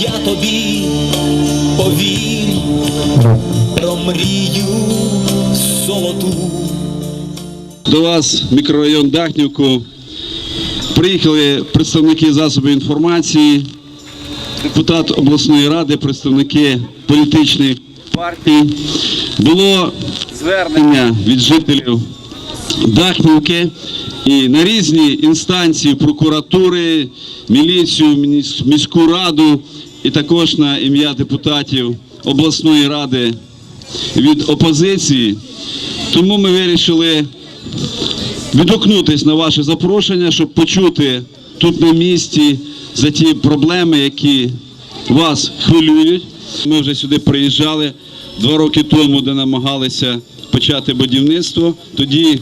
я тобі повім про мрію золоту. До вас мікрорайон Дахнівку приїхали представники засобів інформації, депутат обласної ради, представники політичних партій. Було звернення від жителів Дахнівки і на різні інстанції прокуратури, міліцію, міську раду і також на ім'я депутатів обласної ради від опозиції. Тому ми вирішили відгукнутись на ваше запрошення, щоб почути тут на місці за ті проблеми, які вас хвилюють. Ми вже сюди приїжджали два роки тому, де намагалися почати будівництво. Тоді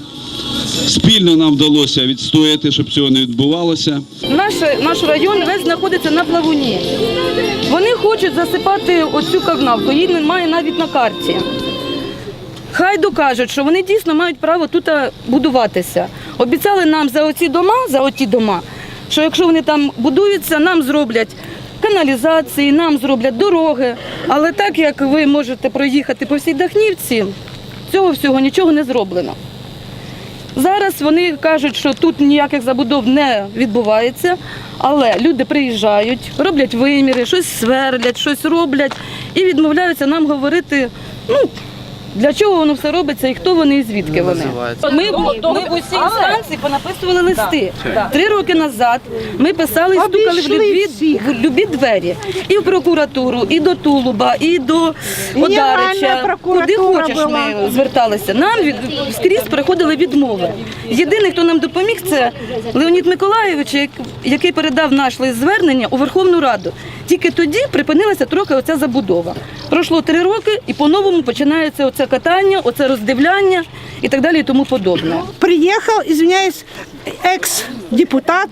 спільно нам вдалося відстояти, щоб цього не відбувалося. Наш, наш район весь знаходиться на плавуні. Вони хочуть засипати оцю кавнавку, її немає навіть на карті. Хай докажуть, що вони дійсно мають право тут будуватися. Обіцяли нам за оці дома, за оті дома, що якщо вони там будуються, нам зроблять каналізації, нам зроблять дороги. Але так як ви можете проїхати по всій Дахнівці, цього всього нічого не зроблено. Зараз вони кажуть, що тут ніяких забудов не відбувається, але люди приїжджають, роблять виміри, щось сверлять, щось роблять і відмовляються нам говорити, ну, для чого воно все робиться і хто вони і звідки вони. Ми, ми в усі інстанції понаписували листи. Три роки назад ми писали і стукали в любі, в любі двері. І в прокуратуру, і до Тулуба, і до Одарича. Куди хочеш ми зверталися. Нам від, скрізь приходили відмови. Єдиний, хто нам допоміг, це Леонід Миколаєвич, який передав наш лист звернення у Верховну Раду. Тільки тоді припинилася трохи оця забудова. Пройшло три роки і по-новому починається оце катання, оце роздивляння і так далі і тому подобне. приехал, извиняюсь, экс-депутат,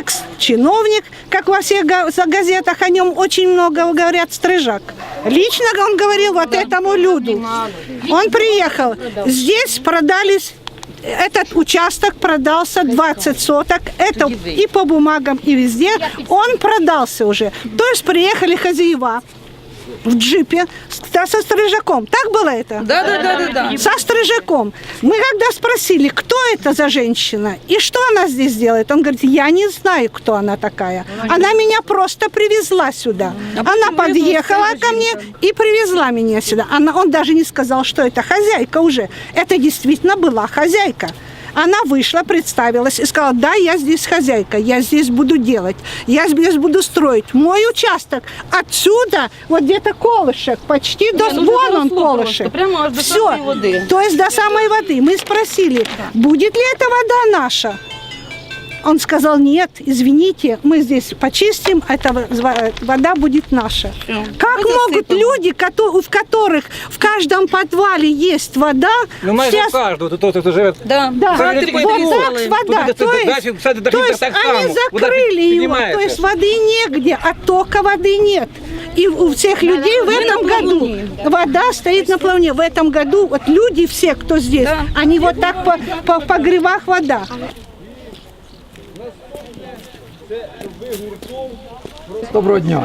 экс-чиновник, как во всех га- за газетах о нем очень много говорят, Стрижак. Лично он говорил вот этому люду. Он приехал, здесь продались этот участок продался 20 соток, это и по бумагам, и везде, он продался уже. То есть приехали хозяева в джипе с- со стрижаком. Так было это? Да, да, да, да, да. со стрижаком. Мы когда спросили, кто это за женщина и что она здесь делает, он говорит, я не знаю, кто она такая. Она меня просто привезла сюда. Она почему это подъехала ко мне и привезла меня сюда. Она, он даже не сказал, что это хозяйка уже. Это действительно была хозяйка. Она вышла, представилась и сказала, да, я здесь хозяйка, я здесь буду делать, я здесь буду строить. Мой участок отсюда, вот где-то колышек, почти до... ну, вон он заросло колышек. просто, прямо аж до Всё. самой воды. То есть до самой воды. Мы спросили, будет ли эта вода наша? Он сказал, нет, извините, мы здесь почистим, эта в- вода будет наша. Всё. Как Мы могут засыпем. люди, кото- в которых в каждом подвале есть вода, Ну майже все в кожного, тут хто, хто живе. Да. да, Це вот не тільки так підрізали. вода. Тут То це есть, дачі, кстати, то так есть так они само. Вода закрыли его, піднімається. то есть воды негде, оттока воды нет. И у всех людей в Мы на этом году плавуне. вода стоит на плавне. В этом году вот люди все, кто здесь, Да. они вот так по, по погребах вода. Доброго дня.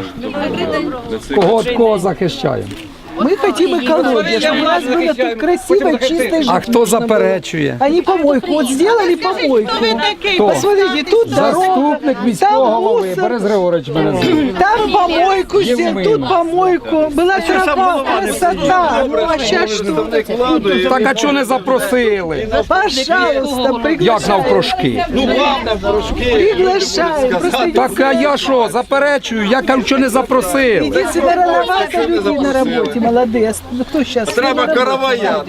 Кого від кого захищаємо? Мы хотим экологию, чтобы у нас было тут красиво, чисто А хто заперечує? Они помойку, вот сделали помойку. Хто? Посмотрите, тут дорога, Заступник міського там голови мусор. Борис Григорович мене звуть. там помойку сделали, Євмина. тут помойку. Была трава, красота. Ну а сейчас что? Так а чого не запросили? Пожалуйста, Як приглашаем. навпрошки? Приглашаем. Просто Так а я що, заперечую? Я кажу, що не запросив. идите нарабатывать людей на работе, молодые. Ну кто сейчас? Треба каравая.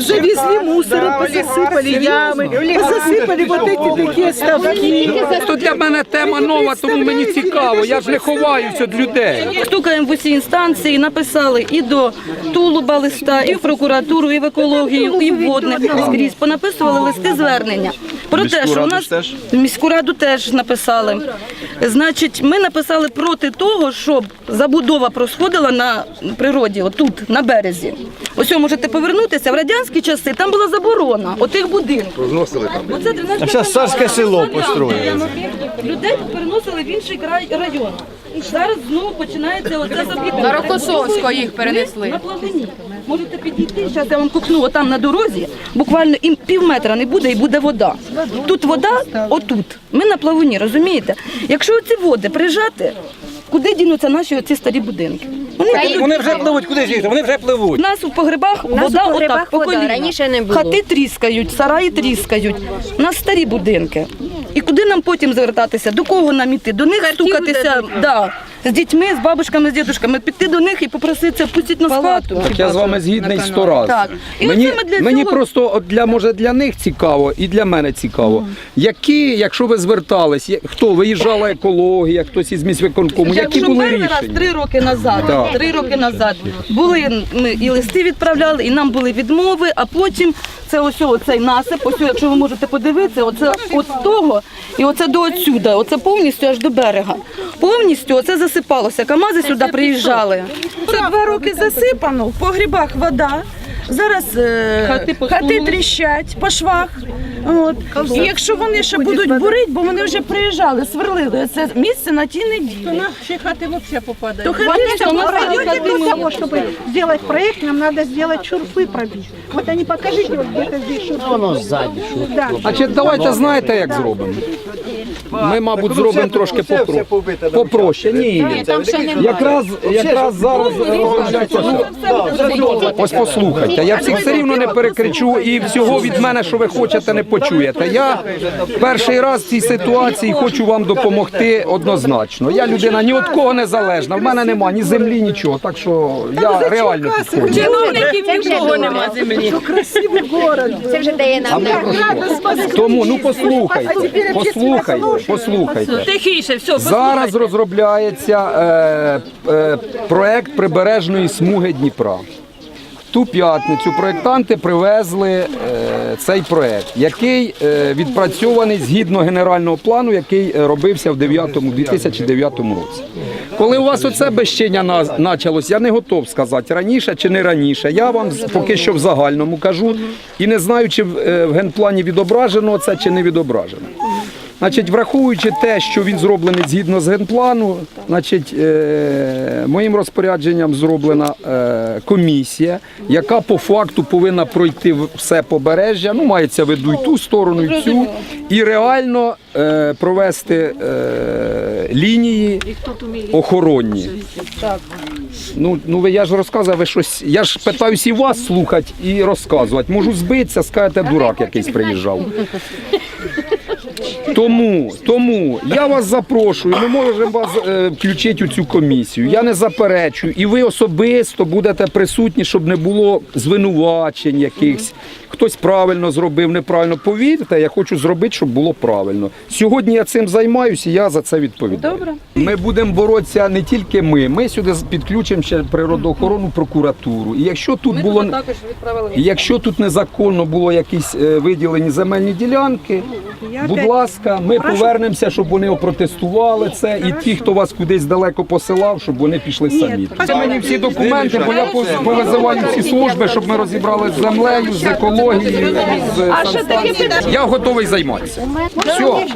Завезли мусора, посыпали ямы, посыпали вот эти такие ставки. То для мене тема нова, тому мені цікаво. Я ж не ховаюся від людей. Стукаємо в усі інстанції, написали і до Тулуба листа, і в прокуратуру, і в екологію, і в водне. Скрізь понаписували листи звернення. Про те, що у нас міську раду теж написали. Значить, ми написали проти того, щоб забудова просходила на природі, отут, на березі. Ось ви можете повернутися. В радянські часи там була заборона отих будинків. Зносили там. Оце 12 зараз царське село построїли. Людей переносили в інший край район. Зараз знову починається оце забігання. На Рокосовського їх перенесли. На плавуні. Можете підійти, зараз я вам кукну отам на дорозі, буквально і пів метра не буде і буде вода. Тут вода, отут. Ми на плавуні, розумієте? Якщо ці води прижати, куди дінуться наші оці старі будинки? Вони. Вони вже пливуть, куди ж їхати? Вони вже У пливуть. нас у погребах вода у погребах отак по вода, коліна. раніше не було. Хати тріскають, сараї тріскають. У нас старі будинки. І куди нам потім звертатися? До кого нам іти? До них стукатися да, з дітьми, з бабушками, з дідушками, піти до них і попроситися, пустіть нас в. Так я з вами згідний сто разів. Так. І Мені, оце ми для мені цього- просто от для може для них цікаво і для мене цікаво. Які, якщо ви звертались, хто виїжджала екологія, хтось із міськвиконкому, які Якщо були перший раз рішення? три роки назад, Так. три роки назад були ми і листи відправляли, і нам були відмови, а потім це ось оцей насип, ось якщо ви можете подивитися, оце от з того і оце до отсюда, оце повністю аж до берега. Повністю оце засипалося. Камази сюди приїжджали. Це два роки засипано, в погрібах вода. Зараз е, Хати по хати суму. тріщать по швах. От. І якщо вони ще будуть бурити, бо вони вже приїжджали, сверлили це місце на ті неділі. То наші хати взагалі попадають. То хати Конечно, у нас Пройдете хати до ми- того, чтобы сделать проект, нам надо сделать шурфы пробить. Вот они покажите, вот где-то здесь шурфы. Да. Значить, давайте знаєте, як зробимо. Ми, мабуть, зробимо трошки попро... попроще. Ні, якраз, якраз зараз розробляється. Ну, Ось послухайте, я всіх все рівно не перекричу і всього від мене, що ви хочете, не почуєте. Я перший раз в цій ситуації хочу вам допомогти однозначно. Я людина ні від кого не залежна. В мене нема ні землі, нічого. Так що я реально підходжу. Чиновників нікого нема землі. Це вже дає нам. Тому ну послухайте, послухайте, послухайте. Тихіше, все, Зараз розробляється е, е, проект прибережної смуги Дніпра. Ту п'ятницю проєктанти привезли е, цей проект, який е, відпрацьований згідно генерального плану, який е, робився в 9, 2009 році. Коли у вас оце безчиння началось, я не готов сказати раніше чи не раніше. Я вам поки що в загальному кажу і не знаю, чи в генплані відображено це чи не відображено. Значить, враховуючи те, що він зроблений згідно з генплану, значить, е, моїм розпорядженням зроблена е, комісія, яка по факту повинна пройти все побережжя, ну, мається в виду і ту сторону, і цю, і реально е, провести е, лінії охоронні. Ну, ну ви я ж розказую, ви щось. Я ж питаюся і вас слухати і розказувати. Можу збитися, скажете, дурак якийсь приїжджав. Тому, тому я вас запрошую. Ми можемо вас е, включити у цю комісію. Я не заперечую, і ви особисто будете присутні, щоб не було звинувачень якихось. Хтось правильно зробив, неправильно. Повірте, я хочу зробити, щоб було правильно. Сьогодні я цим займаюся, я за це відповідаю. Добре. Ми будемо боротися не тільки ми. Ми сюди підключимо ще природоохоронну прокуратуру. І якщо тут Ми було також відправили. якщо тут незаконно було якісь е, виділені земельні ділянки, будь ласка, ми повернемося, щоб вони опротестували це. І ті, хто вас кудись далеко посилав, щоб вони пішли самі. Це мені всі документи, бо я пов- повизиваю всі служби, щоб ми розібрали з землею, з екологією, з санстанцією. Я готовий займатися. Все.